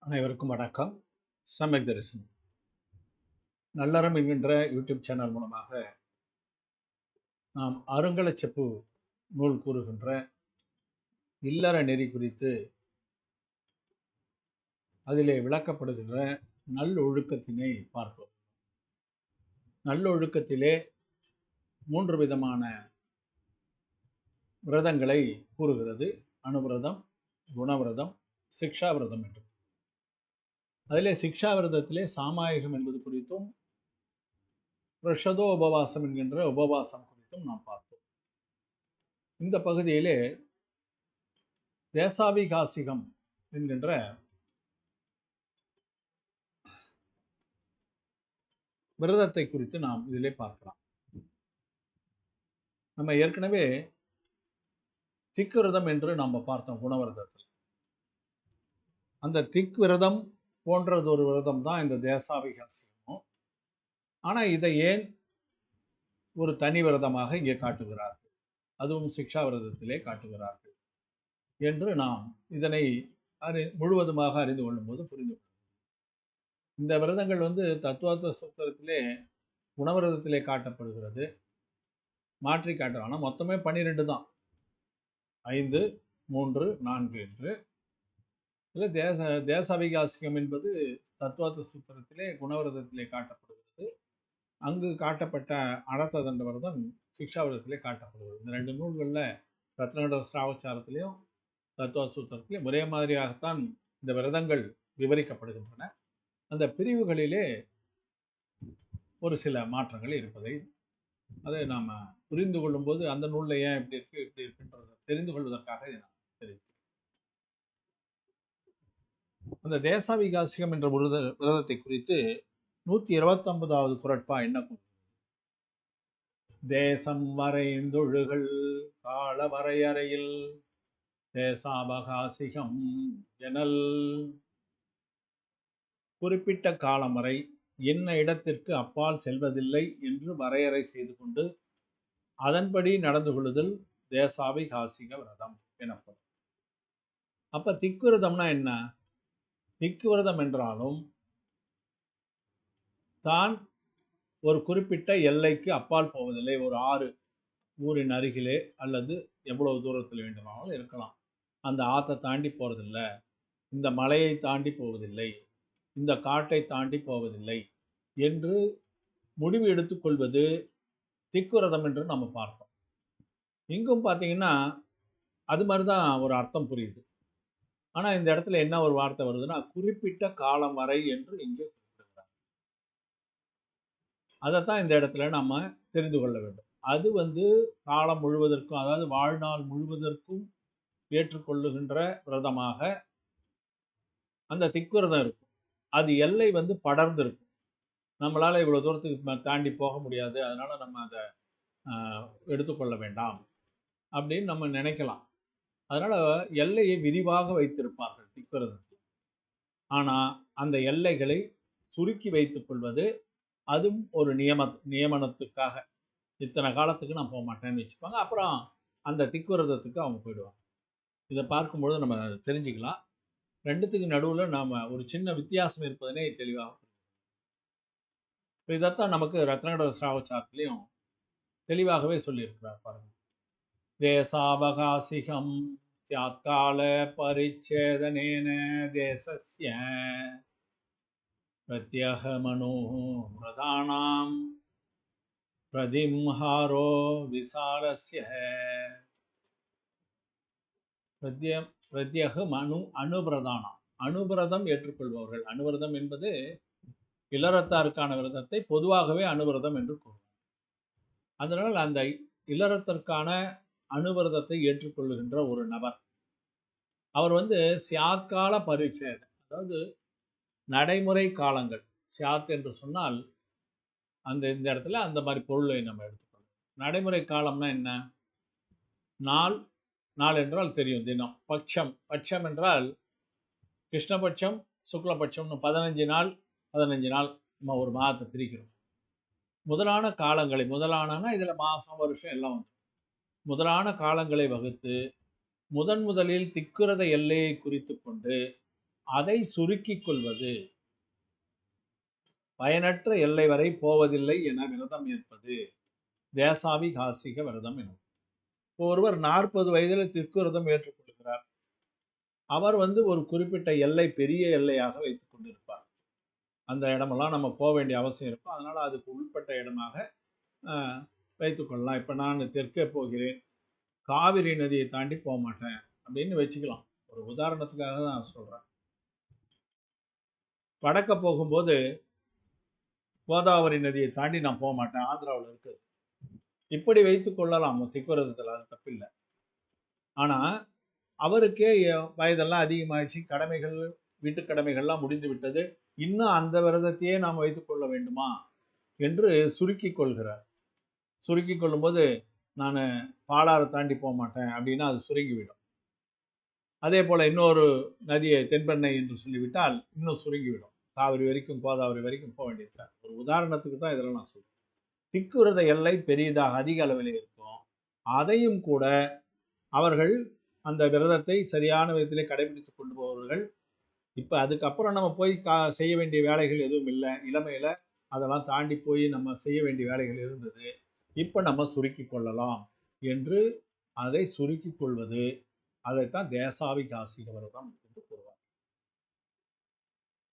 அனைவருக்கும் வணக்கம். சமயக் தரிசனம். நல்லறம் என்கின்ற யூடியூப் சேனல் மூலமாக நாம் அருங்கலச்செப்பு நூல் கூறுகின்ற இல்லற நெறி குறித்து அதிலே விளக்கப்படுகின்ற நல்லொழுக்கத்தினை பார்ப்போம். நல்லொழுக்கத்திலே மூன்று விதமான விரதங்களை கூறுகிறது. அணுவிரதம் குணவிரதம் சிக்ஷா விரதம் என்று அதிலே சிக்ஷா விரதத்திலே சாமாயிகம் என்பது குறித்தும் ரிஷதோ உபவாசம் என்கின்ற உபவாசம் குறித்தும் நாம் பார்த்தோம். இந்த பகுதியிலே தேசாவிகாசிகம் என்கின்ற விரதத்தை குறித்து நாம் இதிலே பார்க்கலாம். நம்ம ஏற்கனவே திக்கு விரதம் என்று நாம் பார்த்தோம் குணவிரதத்தில். அந்த திக் விரதம் போன்றது ஒரு விரதம் தான் இந்த தேசாபிகாசியமும் ஆனால் இதை ஏன் ஒரு தனி விரதமாக இங்கே காட்டுகிறார்கள்? அதுவும் சிக்ஷா விரதத்திலே காட்டுகிறார்கள் என்று நாம் இதனை அறி முழுவதுமாக அறிந்து கொள்ளும்போது புரிந்து இந்த விரதங்கள் வந்து தத்துவார்த்த சூத்திரத்திலே குணவிரதத்திலே காட்டப்படுகிறது. மாற்றி காட்டுறோம் ஆனால் மொத்தமே பன்னிரெண்டு தான். ஐந்து மூன்று நான்கு என்று இதில் தேச தேசாபிகாசிகம் என்பது தத்துவார்த்த சூத்திரத்திலே குணவிரதத்திலே காட்டப்படுகிறது. அங்கு காட்டப்பட்ட அடத்த தண்டவரதம் சிக்ஷாவிரதத்திலே காட்டப்படுகிறது. இந்த ரெண்டு நூல்களில் ரத்னகட ஸ்ராவச்சாரத்திலையும் தத்துவ சூத்திரத்திலையும் ஒரே மாதிரியாகத்தான் இந்த விரதங்கள் விவரிக்கப்படுகின்றன. அந்த பிரிவுகளிலே ஒரு சில மாற்றங்கள் இருப்பதை அதை நாம் புரிந்து கொள்ளும்போது அந்த நூலில் ஏன் இப்படி இருக்குது இப்படி இருக்குன்றதை தெரிந்து கொள்வதற்காக இதை நான் தெரிவிக்கிறேன் அந்த தேசாவிகாசிகம் என்ற விரத விரதத்தை குறித்து நூத்தி இருபத்தொன்பதாவது குரட்பா என்ன தேசம் வரைந்தொழுகள் கால வரையறையில் தேசாபகாசிகம் எனல் குறிப்பிட்ட காலம் வரை என்ன இடத்திற்கு அப்பால் செல்வதில்லை என்று வரையறை செய்து கொண்டு அதன்படி நடந்து கொள்ளுதல் தேசாவிகாசிக விரதம் எனப்படும். அப்ப திக்குரதம்னா என்ன? திக்குவிரதம் என்றாலும் தான் ஒரு குறிப்பிட்ட எல்லைக்கு அப்பால் போவதில்லை. ஒரு ஆறு ஊரின் அருகிலே அல்லது எவ்வளவு தூரத்தில் வேண்டுமானாலும் இருக்கலாம். அந்த ஆற்றை தாண்டி போறதில்லை. இந்த மலையை தாண்டி போவதில்லை. இந்த காட்டை தாண்டி போவதில்லை என்று முடிவு எடுத்துக்கொள்வது திக்குரதம் என்று நம்ம பார்ப்போம் இங்கும் பார்த்தீங்கன்னா அது மாதிரி தான் ஒரு அர்த்தம் புரியுது. ஆனால் இந்த இடத்துல என்ன ஒரு வார்த்தை வருதுன்னா குறிப்பிட்ட காலம் வரை என்று இங்கே குறிப்பிடுகிறார். அதைத்தான் இந்த இடத்துல நம்ம தெரிந்து கொள்ள வேண்டும். அது வந்து காலம் முழுவதற்கும் அதாவது வாழ்நாள் முழுவதற்கும் ஏற்றுக்கொள்ளுகின்ற விரதமாக அந்த திக்விரதம் இருக்கும். அது எல்லை வந்து படர்ந்து இருக்கும் நம்மளால் இவ்வளோ தூரத்துக்கு தாண்டி போக முடியாது. அதனால நம்ம அதை ஆஹ், எடுத்துக்கொள்ள வேண்டாம் அப்படின்னு நம்ம நினைக்கலாம். அதனால எல்லையை விரிவாக வைத்திருப்பார்கள் திக்குரதத்தில் ஆனால் அந்த எல்லைகளை சுருக்கி வைத்துக் கொள்வது அதுவும் ஒரு நியம நியமனத்துக்காக. இத்தனை காலத்துக்கு நான் போக மாட்டேன்னு வச்சுப்பாங்க. அப்புறம் அந்த திக்குவரதத்துக்கு அவங்க போயிடுவாங்க. இதை பார்க்கும்பொழுது நம்ம தெரிஞ்சுக்கலாம். ரெண்டுத்துக்கு நடுவில் நாம் ஒரு சின்ன வித்தியாசம் இருப்பதனே தெளிவாக இதைத்தான் நமக்கு ரத்னகட ஸ்ராவச்சாரத்திலையும் தெளிவாகவே சொல்லியிருக்கிறார் பாருங்க. தேசாவகாசிகம். சியாத்கால பரிச்சேதனேன தேசஸ்ய. பிரத்யகமனோ பிரதானாம் பிரதிம்ஹாரோ விசாலஸ்ய. பிரத்ய பிரத்யகம் அணு அனுபிரதானம் அனுபிரதம் ஏற்றுக்கொள்பவர்கள். அணுவிரதம் என்பது இளரத்தாருக்கான விரதத்தை பொதுவாகவே அணுவிரதம் என்று கூறுவோம் அதனால் அந்த இல்லறத்திற்கான அனுவிரதத்தை ஏற்றுக்கொள்ளுகின்ற ஒரு நபர். அவர் வந்து சியாத்கால பரீட்சை அதாவது நடைமுறை காலங்கள். சியாத் என்று சொன்னால் அந்த இந்த இடத்துல அந்த மாதிரி பொருளை நம்ம எடுத்துக்கணும் நடைமுறை காலம்னா என்ன? நாள் நாள் என்றால் தெரியும் தினம். பட்சம் பட்சம் என்றால் கிருஷ்ணபட்சம் சுக்லபட்சம்னு பதினஞ்சு நாள் பதினஞ்சு நாள் நம்ம ஒரு மாதத்தை பிரிக்கிறோம். முதலான காலங்களை முதலானனா இதில் மாதம் வருஷம் எல்லாம் வந்து முதலான காலங்களை வகுத்து முதன் முதலில் திக்குரத எல்லையை குறித்து கொண்டு அதை சுருக்கிக் கொள்வது. பயனற்ற எல்லை வரை போவதில்லை என விரதம் ஏற்பது தேசாவி காசிக விரதம் எனும். ஒருவர் நாற்பது வயதில் திருக்குரதம் ஏற்றுக்கொள்கிறார். அவர் வந்து ஒரு குறிப்பிட்ட எல்லை பெரிய எல்லையாக வைத்துக் கொண்டிருப்பார். அந்த இடமெல்லாம் நம்ம போக வேண்டிய அவசியம் இருக்கும். அதனால் அதுக்கு உள்பட்ட இடமாக வைத்துக்கொள்ளலாம் இப்போ நான் தெற்கே போகிறேன். காவிரி நதியை தாண்டி போக மாட்டேன் அப்படின்னு வச்சுக்கலாம். ஒரு உதாரணத்துக்காக தான் நான் சொல்றேன். வடக்க போகும்போது கோதாவரி நதியை தாண்டி நான் போக மாட்டேன் ஆந்திராவில் இருக்கு. இப்படி வைத்து கொள்ளலாம். திக்குவரதத்தில் அது தப்பில்லை. ஆனால் அவருக்கே வயதெல்லாம் அதிகமாயிடுச்சு. கடமைகள் வீட்டு கடமைகள்லாம் முடிந்து விட்டது. இன்னும் அந்த விரதத்தையே நாம் வைத்துக்கொள்ள வேண்டுமா? என்று சுருக்கி கொள்கிறார். சுருக்கி கொள்ளும்போது நான் பாலாறு தாண்டி போக மாட்டேன் அப்படின்னா அது சுருங்கிவிடும். அதே போல் இன்னொரு நதியை தென்பெண்ணை என்று சொல்லிவிட்டால் இன்னும் சுருங்கிவிடும். காவிரி வரைக்கும் கோதாவரி வரைக்கும் போக வேண்டியது ஒரு உதாரணத்துக்கு தான் இதெல்லாம் நான் சொல்கிறேன் திக்குரத எல்லை பெரியதாக அதிக அளவில் இருக்கும். அதையும் கூட அவர்கள் அந்த விரதத்தை சரியான விதத்திலே கடைபிடித்து கொண்டு போவார்கள் இப்போ அதுக்கப்புறம் நம்ம போய் கா செய்ய வேண்டிய வேலைகள் எதுவும் இல்லை. இளமையில் அதெல்லாம் தாண்டி போய் நம்ம செய்ய வேண்டிய வேலைகள் இருந்தது. இப்போ நம்ம சுருக்கி கொள்ளலாம் என்று அதை சுருக்கி கொள்வது. அதைத்தான் தேசாவிகாசிக விரதம் என்று கூறுவார்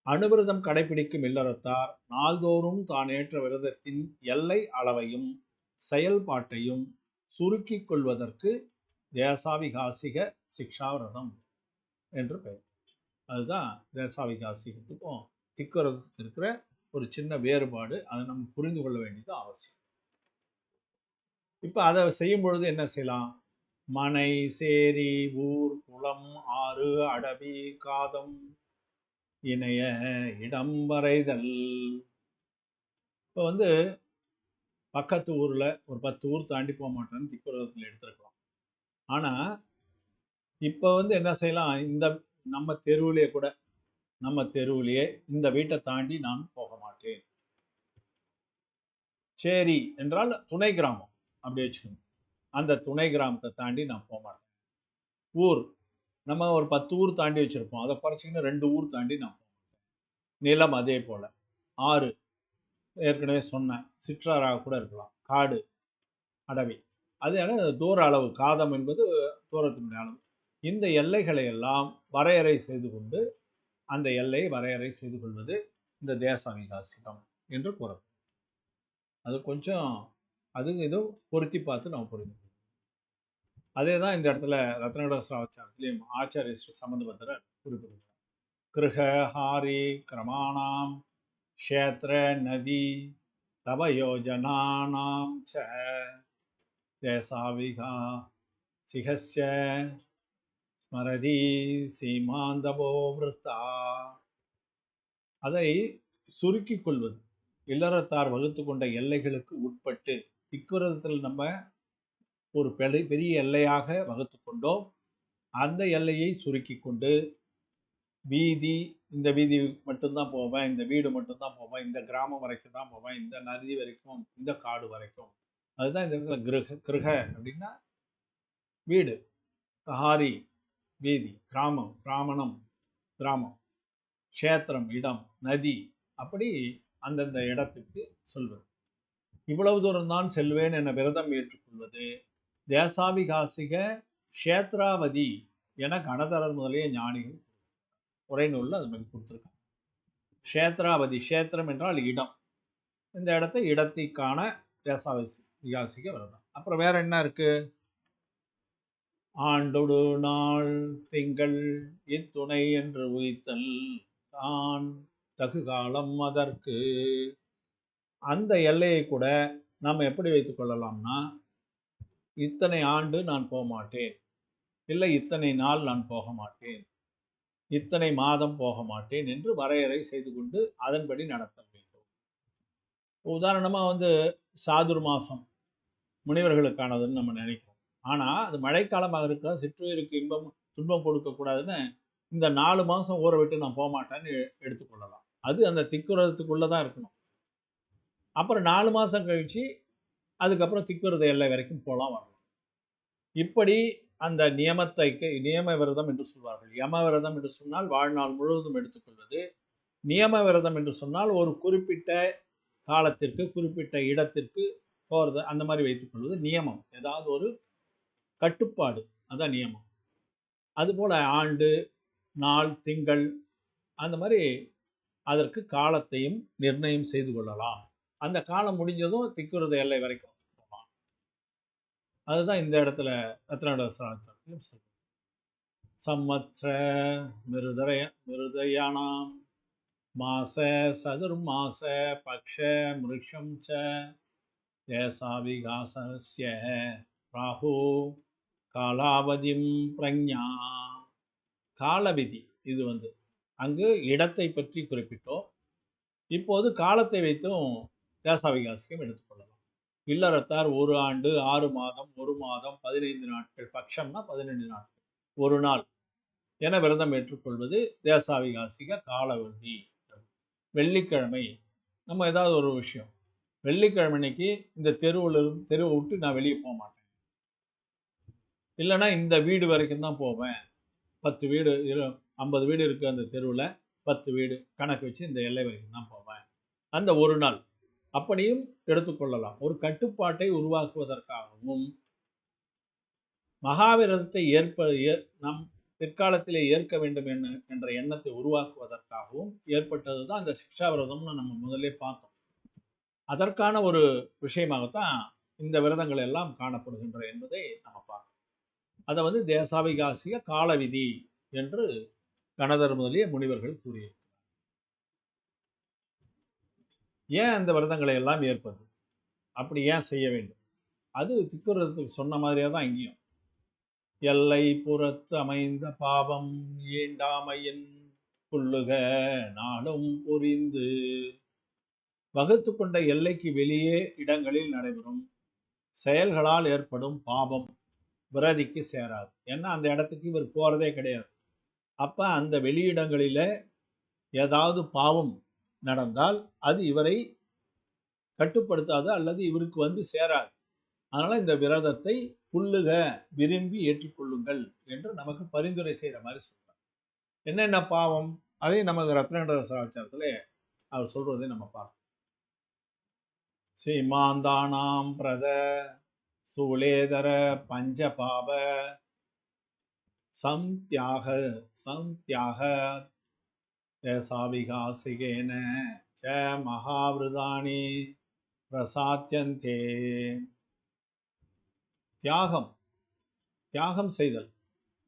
அணுவிரதம் கடைபிடிக்கும் இல்லறத்தார் நாள்தோறும் தான் ஏற்ற விரதத்தின் எல்லை அளவையும் செயல்பாட்டையும் சுருக்கிக் கொள்வதற்கு தேசாவிகாசிக சிக்ஷாவிரதம் என்று பெயர். அதுதான் தேசாவிகாசிகத்துக்கும் திக்குறதுக்கு இருக்கிற ஒரு சின்ன வேறுபாடு. அதை நம்ம புரிந்து கொள்ள வேண்டியது அவசியம். இப்போ அதை செய்யும் பொழுது என்ன செய்யலாம்? மனை சேரி ஊர் குளம் ஆறு அடவி காதம் இணைய இடம் வரைதல். இப்போ வந்து பக்கத்து ஊரில் ஒரு பத்து ஊர் தாண்டி போக மாட்டேன்னு திக்குறதத்தில் எடுத்துருக்கலாம் ஆனால் இப்போ வந்து என்ன செய்யலாம்? இந்த நம்ம தெருவிலே கூட நம்ம தெருவிலேயே இந்த வீட்டை தாண்டி நான் போக மாட்டேன். சரி என்றால் துணை கிராமம். அப்படி வச்சுக்கணும். அந்த துணை கிராமத்தை தாண்டி நான் போக மாட்டேன். ஊர் நம்ம ஒரு பத்து ஊர் தாண்டி வச்சுருப்போம். அதை குறைச்சிங்கன்னா ரெண்டு ஊர் தாண்டி நான் போக மாட்டேன். நிலம் அதே போல். ஆறு ஏற்கனவே சொன்னேன். சிற்றாறாக கூட இருக்கலாம். காடு அடவி. அது தூர அளவு. காதம் என்பது தூரத்தினுடைய அளவு. இந்த எல்லைகளை எல்லாம் வரையறை செய்து கொண்டு அந்த எல்லையை வரையறை செய்து கொள்வது இந்த தேசாவிகாசிகம் என்று கூறப்படும். அது கொஞ்சம் அது ஏதோ பொருத்தி பார்த்து நம்ம புரிந்து அதே தான் இந்த இடத்துல ரத்னகட சாச்சாரத்திலையும் ஆச்சாரிய ஸ்ரீ சம்பந்தபத்திரர் குறிப்பிடுகிறார் கிருஹ ஹாரி கிரமாணாம் க்ஷேத்திர நதி தவயோஜனானாம் ச தேசாவிகா சிகஸ்ய ஸ்மரதி சீமாந்தபோ விருத்தா. அதை சுருக்கிக் கொள்வது இல்லறத்தார் வகுத்து கொண்ட எல்லைகளுக்கு உட்பட்டு திக்குரத்தில் நம்ம ஒரு பெரிய பெரிய எல்லையாக வகுத்து கொண்டோம். அந்த எல்லையை சுருக்கி கொண்டு வீதி இந்த வீதி மட்டும்தான் போவேன் இந்த வீடு மட்டும்தான் போவேன் இந்த கிராமம் வரைக்கும் தான் போவேன் இந்த நதி வரைக்கும் இந்த காடு வரைக்கும். அதுதான் இந்த இடத்துல கிரக கிரக அப்படின்னா வீடு கஹாரி வீதி கிராமம் பிராமணம் கிராமம் க்ஷேத்திரம் இடம் நதி அப்படி அந்தந்த இடத்துக்கு சொல்வது இவ்வளவு தூரம் தான் செல்வேன் என விரதம் ஏற்றுக்கொள்வது. தேசாபிகாசிக க்ஷேத்ராவதி என கணதரர் முதலிய ஞானிகள் உரைநூலில் அது மாதிரி கொடுத்துருக்காங்க. க்ஷேத்ராவதி க்ஷேத்திரம் என்றால் இடம். இந்த இடத்த இடத்திற்கான தேசாவிசி விகாசிக்க விரதம். அப்புறம் வேற என்ன இருக்கு? ஆண்டொடு நாள் திங்கள் இத்துணை என்று உயித்தல் தான் தகு காலம் அதற்கு. அந்த எல்லையை கூட நாம் எப்படி வைத்துக் கொள்ளலாம்னா இத்தனை ஆண்டு நான் போக மாட்டேன் இல்லை இத்தனை நாள் நான் போக மாட்டேன் இத்தனை மாதம் போக மாட்டேன் என்று வரையறை செய்து கொண்டு அதன்படி நடத்த வேண்டும். உதாரணமாக வந்து சாதுர் மாதம் முனிவர்களுக்கானதுன்னு நம்ம நினைக்கிறோம். ஆனால் அது மழைக்காலமாக இருக்க சிற்றுயிருக்கு இன்பம் துன்பம் கொடுக்கக்கூடாதுன்னு இந்த நாலு மாதம் ஊற விட்டு நான் போக மாட்டேன்னு எடுத்துக்கொள்ளலாம் அது அந்த திக்குறதுக்குள்ளே தான் இருக்கணும். அப்புறம் நாலு மாதம் கழித்து அதுக்கப்புறம் திக்குறத எல்லை வரைக்கும் போகலாம் வரலாம் இப்படி அந்த நியமத்தை நியம விரதம் என்று சொல்வார்கள். யம விரதம் என்று சொன்னால் வாழ்நாள் முழுவதும் எடுத்துக்கொள்வது. நியம விரதம் என்று சொன்னால் ஒரு குறிப்பிட்ட காலத்திற்கு குறிப்பிட்ட இடத்திற்கு போகிறது அந்த மாதிரி வைத்துக்கொள்வது நியமம். ஏதாவது ஒரு கட்டுப்பாடு. அதான் நியமம். அதுபோல் ஆண்டு நாள் திங்கள் அந்த மாதிரி அதற்கு காலத்தையும் நிர்ணயம் செய்து கொள்ளலாம். அந்த காலம் முடிஞ்சதும் திக்குறத எல்லை வரைக்கும் அதுதான் இந்த இடத்துல ரத்னாட சம்மத்ர மிருதய மிருதயானாம். மாச சதுர்மாச பக்ஷ மிருஷம் ச தேசாவிகாசஸ்ய ராகு காலாவதிம் பிரஞா காலவிதி இது வந்து. அங்கு இடத்தை பற்றி குறிப்பிட்டோம். இப்போது காலத்தை வைத்தும் தேசாவிகாசிக்கம் எடுத்துக்கொள்ளலாம் இல்லறத்தார் ஒரு ஆண்டு ஆறு மாதம் ஒரு மாதம் பதினைந்து நாட்கள் பட்சம்னா பதினைந்து நாட்கள் ஒரு நாள் என விரதம் ஏற்றுக்கொள்வது தேசாவிகாசிக காலவந்தி வெள்ளிக்கிழமை நம்ம ஏதாவது ஒரு விஷயம். வெள்ளிக்கிழமை அன்னைக்கு இந்த தெருவில் இருந்து தெருவை விட்டு நான் வெளியே போக மாட்டேன். இல்லைன்னா இந்த வீடு வரைக்கும் தான் போவேன். பத்து வீடு இரு ஐம்பது வீடு இருக்குது அந்த தெருவில் பத்து வீடு கணக்கு வச்சு இந்த எல்லை வரைக்கும் தான் போவேன். அந்த ஒரு நாள். அப்படியும் எடுத்துக்கொள்ளலாம். ஒரு கட்டுப்பாட்டை உருவாக்குவதற்காகவும் மகாவிரதத்தை ஏற்ப நம் பிற்காலத்திலே ஏற்க வேண்டும் என்ன என்ற எண்ணத்தை உருவாக்குவதற்காகவும் ஏற்பட்டது தான் அந்த சிக்ஷா விரதம்னு நம்ம முதலே பார்த்தோம். அதற்கான ஒரு விஷயமாகத்தான் இந்த விரதங்கள் எல்லாம் காணப்படுகின்ற என்பதை நம்ம பார்க்கணும் அதை வந்து தேசாவிகாசிய காலவிதி என்று கணதர் முதலிய முனிவர்கள் கூறியிருக்கிறார். ஏன் அந்த விரதங்களை எல்லாம் ஏற்பது? அப்படி ஏன் செய்ய வேண்டும்? அது திக்குறதுக்கு சொன்ன மாதிரியே தான் இங்கேயும். எல்லை புறத்து அமைந்த பாவம் ஏண்டாமையின் புல்லுக நாடும் புரிந்து. வகுத்து கொண்ட எல்லைக்கு வெளியே இடங்களில் நடைபெறும் செயல்களால் ஏற்படும் பாவம் விரதிக்கு சேராது. ஏன்னா அந்த இடத்துக்கு இவர் போகிறதே கிடையாது. அப்போ அந்த வெளியிடங்களில் ஏதாவது பாவம் நடந்தால் அது இவரை கட்டுப்படுத்தாது அல்லது இவருக்கு வந்து சேராது. அதனால் இந்த விரதத்தை புல்லுக விரும்பி ஏற்றுக்கொள்ளுங்கள் என்று நமக்கு பரிந்துரை செய்கிற மாதிரி சொல்கிறார் என்னென்ன பாவம்? அதை நமக்கு ரத்னேந்திர சாட்சாரத்தில் அவர் சொல்கிறதை நம்ம பார்க்கணும் சீமாந்தானாம் பிரத சூலேதர தியாக சம் தியாக சாவிகாசிகேன ச மகாவிருதானி பிரசாத்தியந்தே தியாகம். தியாகம் செய்தல்.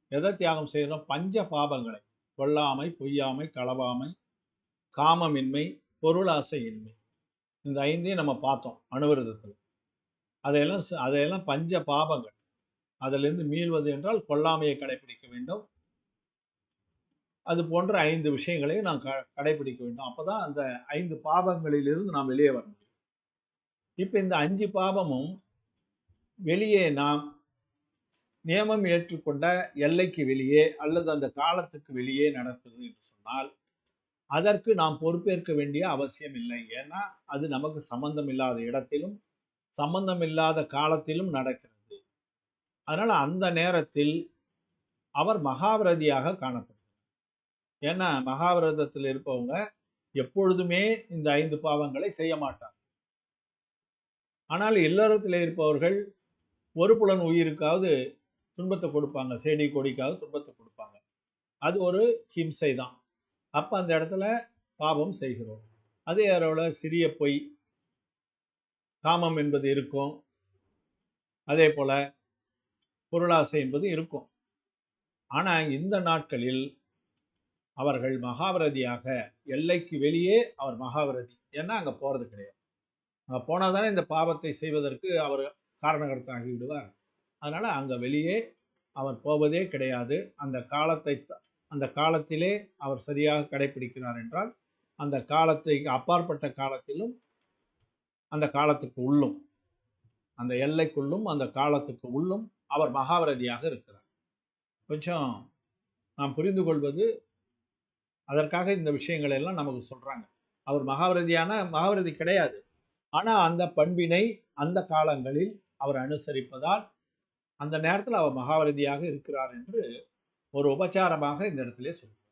எதை தியாகம் செய்யணும் பஞ்ச பாபங்களை. கொல்லாமை பொய்யாமை களவாமை காமமின்மை பொருளாசையின்மை இந்த ஐந்தையும் நம்ம பார்த்தோம் அணுவிரதத்தில் அதையெல்லாம் அதையெல்லாம் பஞ்ச பாபங்கள். அதிலிருந்து மீள்வது என்றால் கொல்லாமையை கடைபிடிக்க வேண்டும். அது போன்ற ஐந்து விஷயங்களையும் நாம் க கடைபிடிக்க வேண்டும். அப்போதான் அந்த ஐந்து பாவங்களிலிருந்து நாம் வெளியே வர முடியும். இப்போ இந்த அஞ்சு பாவமும் வெளியே நாம் நியமம் ஏற்றுக்கொண்ட எல்லைக்கு வெளியே அல்லது அந்த காலத்துக்கு வெளியே நடக்குது என்று சொன்னால் அதற்கு நாம் பொறுப்பேற்க வேண்டிய அவசியம் இல்லை. ஏன்னா அது நமக்கு சம்பந்தம் இல்லாத இடத்திலும் சம்பந்தம் இல்லாத காலத்திலும் நடக்கிறது. அதனால் அந்த நேரத்தில் அவர் மகாவிரதியாக காணப்படும். ஏன்னா மகாவிரதத்தில் இருப்பவங்க எப்பொழுதுமே இந்த ஐந்து பாவங்களை செய்ய மாட்டார் ஆனால் இல்லறத்தில் இருப்பவர்கள் ஒரு புலன் உயிருக்காவது துன்பத்தை கொடுப்பாங்க செடி கொடிக்காவது துன்பத்தை கொடுப்பாங்க. அது ஒரு ஹிம்சை தான். அப்போ அந்த இடத்துல பாவம் செய்கிறோம். அதே அளவில் சிறிய பொய் காமம் என்பது இருக்கும். அதே போல் பொருளாசை என்பது இருக்கும். ஆனால் இந்த நாட்களில் அவர்கள் மகாவிரதியாக எல்லைக்கு வெளியே அவர் மகாவிரதி. ஏன்னா அங்கே போகிறது கிடையாது. அங்கே போனால் தானே இந்த பாவத்தை செய்வதற்கு அவர் காரணகர்த்தாகி விடுவார். அதனால் அங்கே வெளியே அவர் போவதே கிடையாது. அந்த காலத்தை அந்த காலத்திலே அவர் சரியாக கடைபிடிக்கிறார் என்றால் அந்த காலத்தை அப்பாற்பட்ட காலத்திலும் அந்த காலத்துக்கு உள்ளும் அந்த எல்லைக்குள்ளும் அந்த காலத்துக்கு உள்ளும் அவர் மகாவிரதியாக இருக்கிறார். கொஞ்சம் நாம் புரிந்து கொள்வது அதற்காக இந்த விஷயங்கள் எல்லாம் நமக்கு சொல்கிறாங்க அவர் மகாவிரதியான மகாவிரதி கிடையாது. ஆனால் அந்த பண்பினை அந்த காலங்களில் அவர் அனுசரிப்பதால் அந்த நேரத்தில் அவர் மகாவிரதியாக இருக்கிறார் என்று ஒரு உபச்சாரமாக இந்த இடத்திலே சொல்கிறார்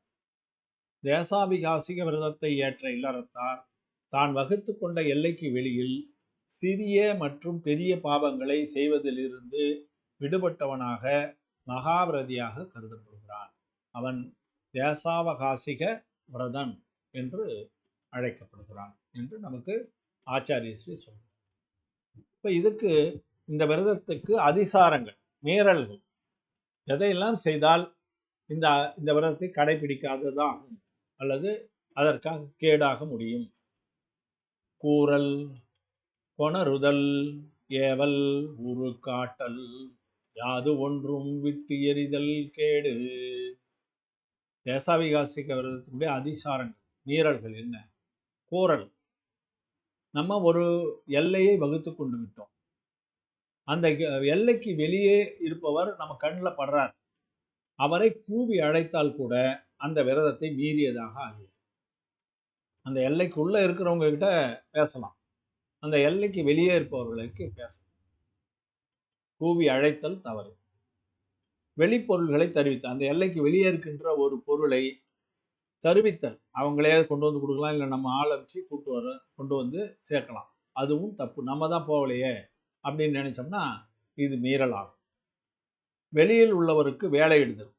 தேசாபிகாசிக விரதத்தை ஏற்ற இல்லறத்தார் தான் வகுத்து கொண்ட எல்லைக்கு வெளியில் சிறிய மற்றும் பெரிய பாவங்களை செய்வதிலிருந்து விடுபட்டவனாக மகாவிரதியாக கருதப்படுகிறான். அவன் தேசாவகாசிக விரதன் என்று அழைக்கப்படுகிறான் என்று நமக்கு ஆச்சாரியஸ்ரீ சொல்கிறார் இப்போ இதுக்கு இந்த விரதத்துக்கு அதிசாரங்கள் மீறல்கள் எதையெல்லாம் செய்தால் இந்த இந்த விரதத்தை கடைபிடிக்காததாகும் அல்லது அதற்காக கேடாக முடியும்? கூறல் கொணருதல் ஏவல் உரு காட்டல் யாது ஒன்றும் விட்டு எறிதல் கேடு. தேசாவிகாசிக விரதத்தினுடைய அதிசாரங்கள் மீறல்கள் என்ன? கோரல். நம்ம ஒரு எல்லையை வகுத்து கொண்டு விட்டோம். அந்த எல்லைக்கு வெளியே இருப்பவர் நம்ம கண்ணில் படுறார். அவரை கூவி அழைத்தால் கூட அந்த விரதத்தை மீறியதாக ஆகிடும் அந்த எல்லைக்குள்ளே இருக்கிறவங்க கிட்ட பேசலாம். அந்த எல்லைக்கு வெளியே இருப்பவர்களுக்கு பேசலாம். கூவி அழைத்தல் தவறு. வெளிப்பொருள்களை தருவித்தல். அந்த எல்லைக்கு வெளியே இருக்கின்ற ஒரு பொருளை தருவித்தல். அவங்களே கொண்டு வந்து கொடுக்கலாம் இல்லை நம்ம ஆளை வச்சு கூட்டு வர கொண்டு வந்து சேர்க்கலாம். அதுவும் தப்பு. நம்ம தான் போகலையே அப்படின்னு நினச்சோம்னா இது மீறலாகும். வெளியில் உள்ளவருக்கு வேலையிடுதல்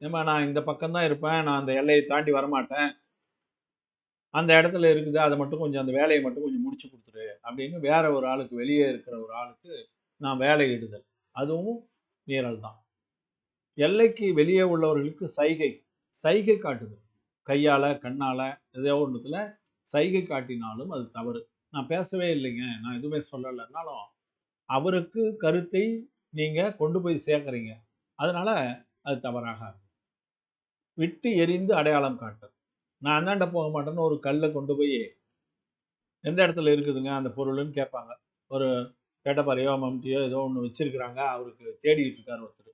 ஏமா நான் இந்த பக்கம்தான் இருப்பேன் நான் அந்த எல்லையை தாண்டி வரமாட்டேன். அந்த இடத்துல இருக்குது அதை மட்டும் கொஞ்சம் அந்த வேலையை மட்டும் கொஞ்சம் முடிச்சு கொடுத்துரு அப்படின்னு வேற ஒரு ஆளுக்கு வெளியே இருக்கிற ஒரு ஆளுக்கு நான் வேலையிடுதல் அதுவும் மீறல் தான் எல்லைக்கு வெளியே உள்ளவர்களுக்கு சைகை சைகை காட்டுது கையால் கண்ணால் ஏதோ ஒன்றுத்தில் சைகை காட்டினாலும் அது தவறு. நான் பேசவே இல்லைங்க. நான் எதுவுமே சொல்லலைன்னாலும் அவருக்கு கருத்தை நீங்கள் கொண்டு போய் சேர்க்குறீங்க. அதனால் அது தவறாக விட்டு எரிந்து அடையாளம் காட்டு நான் அந்தாண்ட போக மாட்டேன்னு ஒரு கல்லை கொண்டு போய் எந்த இடத்துல இருக்குதுங்க? அந்த பொருள்னு கேட்பாங்க. ஒரு கேட்டப்பாறையோ மம்டியோ ஏதோ ஒன்று வச்சுருக்குறாங்க. அவருக்கு தேடிக்கிட்டு இருக்கார் ஒருத்தர்.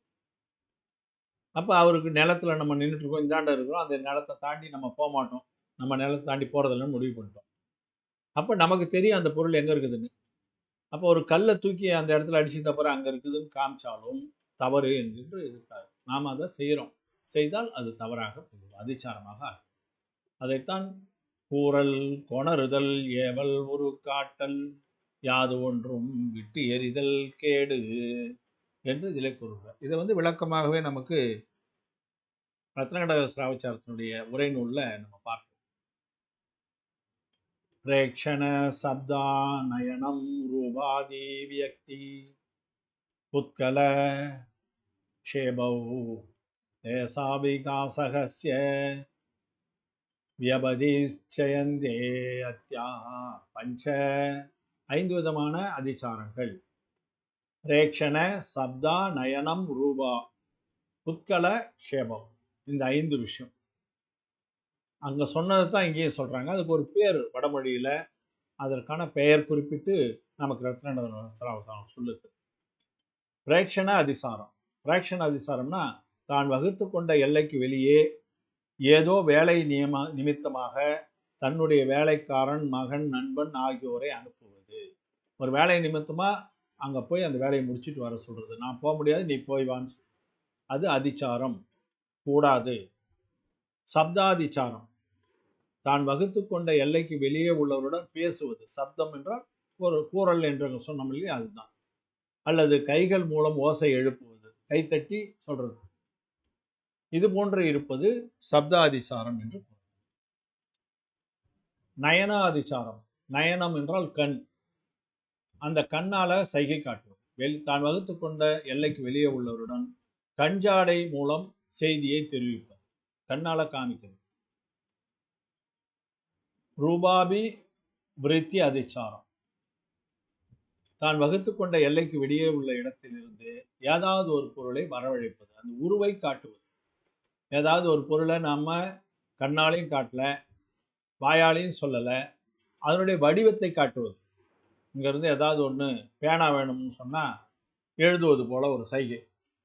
அப்போ அவருக்கு நிலத்துல நம்ம நின்றுட்டு இருக்கோம் இந்தாண்ட இருக்கிறோம். அந்த நிலத்தை தாண்டி நம்ம போக மாட்டோம். நம்ம நிலத்தை தாண்டி போகிறதில்லன்னு முடிவு பண்ணிட்டோம். அப்போ நமக்கு தெரியும் அந்த பொருள் எங்கே இருக்குதுன்னு. அப்போ ஒரு கல்லை தூக்கி அந்த இடத்துல அடிச்சு தப்புற அங்கே இருக்குதுன்னு காமிச்சாலும் தவறு என்று இருக்காது. நாம் அதை செய்கிறோம் செய்தால் அது தவறாக போகும். அதிச்சாரமாக ஆகும். அதைத்தான் கூறல் கொணறுதல் ஏவல் ஒரு காட்டல் யாது ஒன்றும் விட்டு எறிதல் கேடு என்று இதில் கூறுகிறார். இதை வந்து விளக்கமாகவே நமக்கு ரத்னகடக சிராவச்சாரத்தினுடைய உரை நூலில் நம்ம பார்ப்போம். பிரேக்ஷண சப்தா நயனம் ரூபாதி வியக்தி உத்கல க்ஷேபௌ தேசாபிகாசகஸ்ய வியபதிச்சயந்தே அத்யா பஞ்ச ஐந்து விதமான அதிச்சாரங்கள். ரேக்ஷண சப்தா நயனம் ரூபா உத்கல க்ஷேபம். இந்த ஐந்து விஷயம். அங்கே சொன்னதை தான் இங்கேயும் சொல்கிறாங்க அதுக்கு ஒரு பேர் வடமொழியில். அதற்கான பெயர் குறிப்பிட்டு நமக்கு ரத்னம் சொல்லுது. பிரேக்ஷண அதிசாரம். பிரேக்ஷண அதிசாரம்னா தான் வகுத்து கொண்ட எல்லைக்கு வெளியே ஏதோ வேலை நியம நிமித்தமாக தன்னுடைய வேலைக்காரன் மகன் நண்பன் ஆகியோரை அனுப்புவது. ஒரு வேலை நிமித்தமாக அங்கே போய் அந்த வேலையை முடிச்சுட்டு வர சொல்கிறது நான் போக முடியாது நீ போய் வான்னு அது அதிச்சாரம். கூடாது. சப்தாதிச்சாரம். தான் வகுத்து கொண்ட எல்லைக்கு வெளியே உள்ளவருடன் பேசுவது. சப்தம் என்றால் ஒரு கூறல் என்று சொன்னோம் இல்லையா? அதுதான். அல்லது கைகள் மூலம் ஓசை எழுப்புவது. கைத்தட்டி சொல்றது. இது போன்று இருப்பது சப்தாதிசாரம் என்று நயனாதிசாரம் நயனம் என்றால் கண். அந்த கண்ணால சைகை காட்டுவது. வெளி தான் வகுத்து கொண்ட எல்லைக்கு வெளியே உள்ளவருடன் கஞ்சாடை மூலம் செய்தியை தெரிவிப்பது. கண்ணால காமிக்கிறது. ரூபாபி விருத்தி அதிச்சாரம். தான் வகுத்து கொண்ட எல்லைக்கு வெளியே உள்ள இடத்திலிருந்து ஏதாவது ஒரு பொருளை வரவழைப்பது. அந்த உருவை காட்டுவது. ஏதாவது ஒரு பொருளை நம்ம கண்ணாலையும் காட்டல வாயாலையும் சொல்லலை அதனுடைய வடிவத்தை காட்டுவது. இங்கேருந்து ஏதாவது ஒன்று பேனா வேணும்னு சொன்னால் எழுதுவது போல் ஒரு சைகை.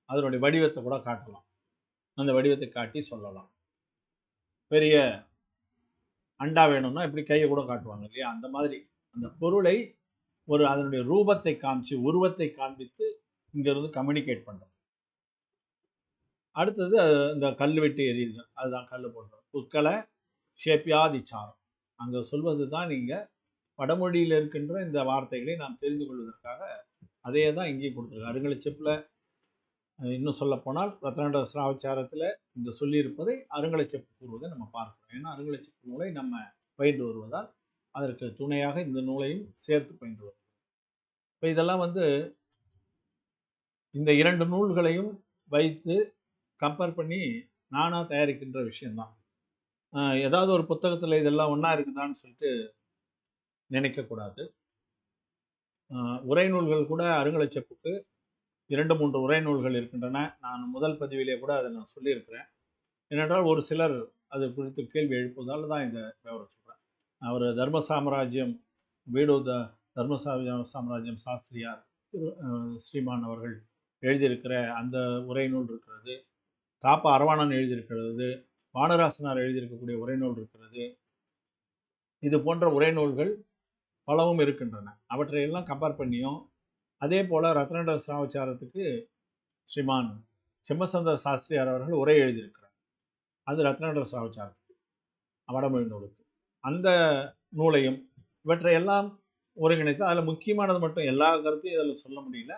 அதனுடைய வடிவத்தை கூட காட்டலாம். அந்த வடிவத்தை காட்டி சொல்லலாம். பெரிய அண்டா வேணும்னா இப்படி கையை கூட காட்டுவாங்க இல்லையா? அந்த மாதிரி அந்த பொருளை ஒரு அதனுடைய ரூபத்தை காமிச்சு உருவத்தை காண்பித்து இங்கேருந்து கம்யூனிகேட் பண்ணுறோம் அடுத்தது இந்த கல் வெட்டி எரியுது அதுதான் கல் போடுறோம் புற்களை ஷேப்பியாதிச்சாரம் அங்கே சொல்வது தான் நீங்கள் வடமொழியில் இருக்கின்ற இந்த வார்த்தைகளை நாம் தெரிந்து கொள்வதற்காக அதே தான் இங்கேயும் கொடுத்துருக்காங்க. அருங்கலச்செப்பில் இன்னும் சொல்ல போனால் ரத்னாண்ட சிராவச்சாரத்தில் இந்த சொல்லியிருப்பதை அருங்கலச்செப்பு கூறுவதை நம்ம பார்க்கிறோம். ஏன்னா அருங்கலச்செப்பு நூலை நம்ம பயின்று வருவதால் அதற்கு துணையாக இந்த நூலையும் சேர்த்து பயின்று வருவோம் இப்போ இதெல்லாம் வந்து இந்த இரண்டு நூல்களையும் வைத்து கம்பேர் பண்ணி நானாக தயாரிக்கின்ற விஷயந்தான் ஏதாவது ஒரு புத்தகத்தில் இதெல்லாம் ஒன்றா இருக்குதான்னு சொல்லிட்டு நினைக்கக்கூடாது. உரைநூல்கள் கூட அருங்கலைச்செப்புக்கு இரண்டு மூன்று உரைநூல்கள் இருக்கின்றன. நான் முதல் பதிவிலே கூட அதை நான் சொல்லியிருக்கிறேன். ஏனென்றால் ஒரு சிலர் அது குறித்து கேள்வி எழுப்புவதால் தான் இந்த விவரம் சொல்கிறேன் அவர் தர்ம சாம்ராஜ்யம் வீடு த தர்ம சாம்ராஜ்யம் சாஸ்திரியார் ஸ்ரீமான் அவர்கள் எழுதியிருக்கிற அந்த உரைநூல் இருக்கிறது. காப்ப அரவாணன் எழுதியிருக்கிறது. வானராசனார் எழுதியிருக்கக்கூடிய உரைநூல் இருக்கிறது. இது போன்ற உரைநூல்கள் பலவும் இருக்கின்றன. அவற்றையெல்லாம் கம்பேர் பண்ணியும் அதே போல் ரத்னட சாவச்சாரத்துக்கு ஸ்ரீமான் செம்மசந்தர் சாஸ்திரியார் அவர்கள் உரை எழுதியிருக்கிறார். அது ரத்னட சாவச்சாரத்துக்கு வடமொழி நூலுக்கு அந்த நூலையும் இவற்றையெல்லாம் ஒருங்கிணைத்து அதில் முக்கியமானது மட்டும் எல்லா கருத்தையும் இதில் சொல்ல முடியல.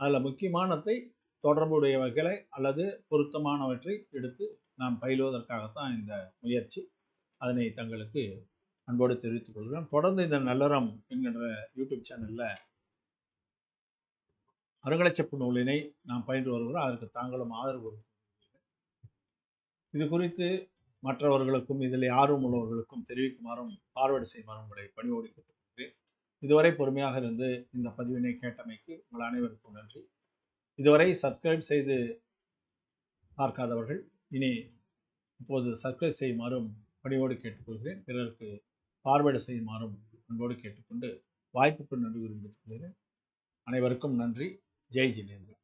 அதில் முக்கியமானதை தொடர்புடைய வகைகளை அல்லது பொருத்தமானவற்றை எடுத்து நாம் பயிலுவதற்காகத்தான் இந்த முயற்சி. அதனை தங்களுக்கு அன்போடு தெரிவித்துக் கொள்கிறேன். தொடர்ந்து இந்த நல்லறம் என்கின்ற யூடியூப் சேனலில் அருங்கலைச்செப்பு நூலினை நாம் பயின்று வருகிறோம். அதற்கு தாங்களும் ஆதரவு இது குறித்து மற்றவர்களுக்கும் இதில் ஆர்வம் உள்ளவர்களுக்கும் தெரிவிக்குமாறும் பார்வையிட செய்யுமாறும் உங்களை பணிவோடு கேட்டுக்கொள்கிறேன். இதுவரை பொறுமையாக இருந்து இந்த பதிவினை கேட்டமைக்கு உங்கள் அனைவருக்கும் நன்றி. இதுவரை சப்ஸ்கிரைப் செய்து பார்க்காதவர்கள் இனி இப்போது சப்ஸ்கிரைப் செய்யுமாறும் பணிவோடு கேட்டுக்கொள்கிறேன். பிறருக்கு பார்வையிட செய்யுமாறும் அன்போடு கேட்டுக்கொண்டு வாய்ப்புக்கு நன்றி விரும்பிக் அனைவருக்கும் நன்றி. ஜெய் ஜினேந்திரா.